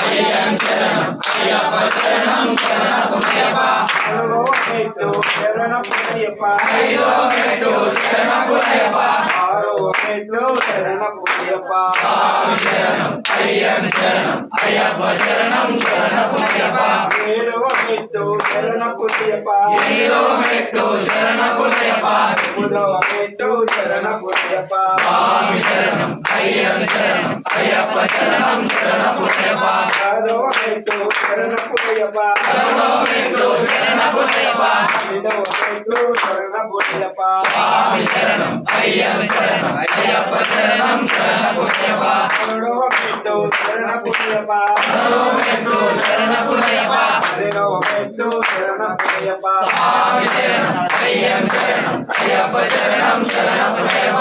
అయ్యం శరణం అయ్యప్ప శరణం శరణమయ్యప్ప ఐదో మెట్టు శరణమయ్యప్ప ఆరో మెట్టు శరణమయ్యప్ప స్వామి శరణం అయ్యం శరణం అయ్యప్ప శరణం శరణమయ్యప్ప ఏడవ మెట్టు శరణమయ్యప్ప ఎనిమిదో మెట్టు శరణమయ్యప్ప ఎనిమిదవ మెట్టు శరణమయ్యప్ప స్వామి శరణం అయ్యం శరణం అయ్యప్ప శరణం మెట్టు శరణమయ్యప్ప పదమూడో మెట్టు శరణమయ్యప్ప పన్నెండవ మెట్టు శరణమయ్యప్ప స్వామి శరణం అయ్యప్ప శరణం శరణమయ్యప్ప పన్నెండవ మెట్టు శరణమయ్యప్ప శరణం అయ్యం శరణం అయ్యప్ప శరణం శరణమయ్యప్ప